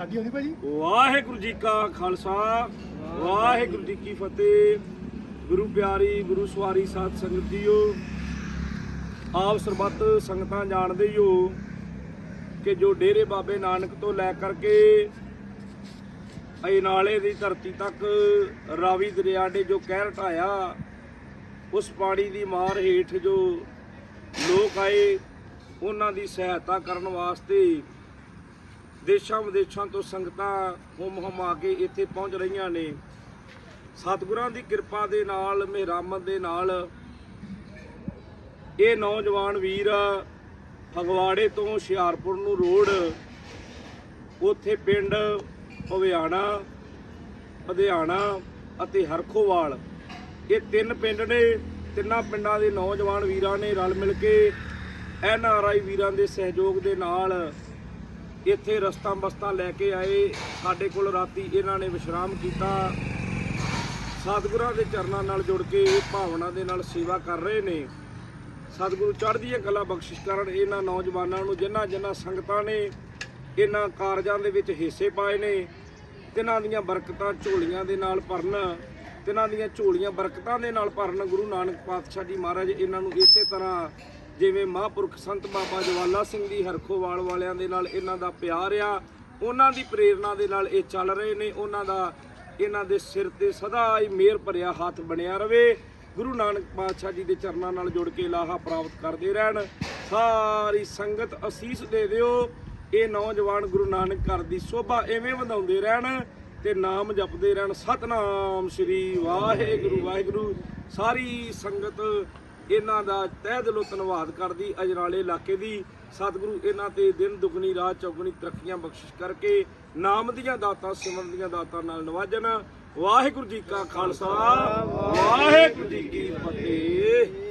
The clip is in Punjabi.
ਸਾਡੀ ਆਉਂਦੀ ਭਾਜੀ? ਵਾਹਿਗੁਰੂ ਜੀ ਕਾ ਖਾਲਸਾ, ਵਾਹਿਗੁਰੂ ਜੀ ਕੀ ਫਤਿਹ। ਗੁਰੂ ਪਿਆਰੀ, ਗੁਰੂ ਸਵਾਰੀ ਸਾਧ ਸੰਗਤ ਜੀਓ, ਆਪ ਸਰਬੱਤ ਸੰਗਤਾਂ ਜਾਣਦੇ ਹੀ ਹੋ ਕਿ ਜੋ ਡੇਰੇ ਬਾਬੇ ਨਾਨਕ ਤੋਂ ਲੈ ਕਰਕੇ ਅਜਨਾਲੇ ਦੀ ਧਰਤੀ ਤੱਕ ਰਾਵੀ ਦਰਿਆ ਦੇ ਜੋ ਕਹਿਰ ਢਾਇਆ, ਉਸ ਪਾਣੀ ਦੀ ਮਾਰ ਹੇਠ ਜੋ ਲੋਕ ਆਏ, ਉਹਨਾਂ ਦੀ ਸਹਾਇਤਾ ਕਰਨ ਵਾਸਤੇ ਦੇਸ਼ਾਂ ਵਿਦੇਸ਼ਾਂ ਤੋਂ ਸੰਗਤਾਂ ਹੁਮ ਹੁਮਾ ਕੇ ਇੱਥੇ ਪਹੁੰਚ ਰਹੀਆਂ ਨੇ। ਸਤਿਗੁਰਾਂ ਦੀ ਕਿਰਪਾ ਦੇ ਨਾਲ ਮਿਹਰਾਮਤ ਦੇ ਨਾਲ ਇਹ ਨੌਜਵਾਨ ਵੀਰ ਫਗਵਾੜੇ ਤੋਂ ਹੁਸ਼ਿਆਰਪੁਰ ਨੂੰ ਰੋਡ, ਉੱਥੇ ਪਿੰਡ ਹਵਿਆਣਾ ਲੁਧਿਆਣਾ ਅਤੇ ਹਰਖੋਵਾਲ। ਇਹ ਤਿੰਨ ਪਿੰਡ ਨੇ, ਤਿੰਨਾਂ ਪਿੰਡਾਂ ਦੇ ਨੌਜਵਾਨ ਵੀਰਾਂ ਨੇ ਰਲ ਮਿਲ ਕੇ ਐਨ ਆਰ ਆਈ ਵੀਰਾਂ ਦੇ ਸਹਿਯੋਗ ਦੇ ਨਾਲ ਇੱਥੇ ਰਸਤਾ ਬਸਤਾ ਲੈ ਕੇ ਆਏ। ਸਾਡੇ ਕੋਲ ਰਾਤੀ ਇਹਨਾਂ ਨੇ ਵਿਸ਼ਰਾਮ ਕੀਤਾ। ਸਤਿਗੁਰਾਂ ਦੇ ਚਰਨਾਂ ਨਾਲ ਜੁੜ ਕੇ ਇਹ ਭਾਵਨਾ ਦੇ ਨਾਲ ਸੇਵਾ ਕਰ ਰਹੇ ਨੇ। ਸਤਿਗੁਰੂ ਚੜ੍ਹਦੀਆਂ ਕਲਾ ਬਖਸ਼ਿਸ਼ ਕਰਨ ਇਹਨਾਂ ਨੌਜਵਾਨਾਂ ਨੂੰ, ਜਿਨ੍ਹਾਂ ਜਿਨ੍ਹਾਂ ਸੰਗਤਾਂ ਨੇ ਇਹਨਾਂ ਕਾਰਜਾਂ ਦੇ ਵਿੱਚ ਹਿੱਸੇ ਪਾਏ ਨੇ, ਤਿਨਾਂ ਦੀਆਂ ਬਰਕਤਾਂ ਝੋਲੀਆਂ ਦੇ ਨਾਲ ਭਰਨ, ਤਿਨਾਂ ਦੀਆਂ ਝੋਲੀਆਂ ਬਰਕਤਾਂ ਦੇ ਨਾਲ ਭਰਨ। ਗੁਰੂ ਨਾਨਕ ਪਾਤਸ਼ਾਹ ਜੀ ਮਹਾਰਾਜ, ਇਹਨਾਂ ਨੂੰ ਇਸੇ ਤਰ੍ਹਾਂ ਜਿਵੇਂ ਮਹਾਂਪੁਰਖ ਸੰਤ ਬਾਬਾ ਜਵਾਲਾ ਸਿੰਘ ਦੀ ਹਰਖੋਵਾਲ ਵਾਲਿਆਂ ਦੇ ਨਾਲ ਇਹਨਾਂ ਦਾ ਪਿਆਰ ਆ, ਉਹਨਾਂ ਦੀ ਪ੍ਰੇਰਣਾ ਦੇ ਨਾਲ ਇਹ ਚੱਲ ਰਹੇ ਨੇ, ਉਹਨਾਂ ਦਾ ਇਹਨਾਂ ਦੇ ਸਿਰ ਤੇ ਸਦਾ ਹੀ ਮਿਹਰ ਭਰਿਆ ਹੱਥ ਬਣਿਆ ਰਵੇ। ਗੁਰੂ ਨਾਨਕ ਪਾਤਸ਼ਾਹ ਜੀ ਦੇ ਚਰਨਾਂ ਨਾਲ ਜੁੜ ਕੇ ਲਾਹਾ ਪ੍ਰਾਪਤ ਕਰਦੇ ਰਹਿਣ। ਸਾਰੀ ਸੰਗਤ ਅਸੀਸ ਦੇ ਦਿਓ। ਇਹ ਨੌਜਵਾਨ ਗੁਰੂ ਨਾਨਕ ਘਰ ਦੀ ਸੋਭਾ ਐਵੇਂ ਵਧਾਉਂਦੇ ਰਹਿਣ ਤੇ ਨਾਮ ਜਪਦੇ ਰਹਿਣ। ਸਤਨਾਮ ਸ੍ਰੀ ਵਾਹਿਗੁਰੂ ਵਾਹਿਗੁਰੂ। ਸਾਰੀ ਸੰਗਤ ਇਹਨਾਂ ਦਾ ਤਹਿ ਦਿਲੋਂ ਧੰਨਵਾਦ ਕਰਦੀ ਅਜਨਾਲੇ ਇਲਾਕੇ ਦੀ। ਸਤਿਗੁਰੂ ਇਹਨਾਂ ਤੇ ਦਿਨ ਦੁਗਣੀ, ਰਾਤ ਚੌਗਣੀ ਤਰੱਕੀਆਂ ਬਖਸ਼ਿਸ਼ ਕਰਕੇ ਨਾਮ ਦੀਆਂ ਦਾਤਾਂ, ਸਿਮਰਨ ਦੀਆਂ ਦਾਤਾਂ ਨਾਲ ਨਵਾਜਣ। ਵਾਹਿਗੁਰੂ ਜੀ ਕਾ ਖਾਲਸਾ, ਵਾਹਿਗੁਰੂ ਜੀ ਕੀ ਫਤਿਹ।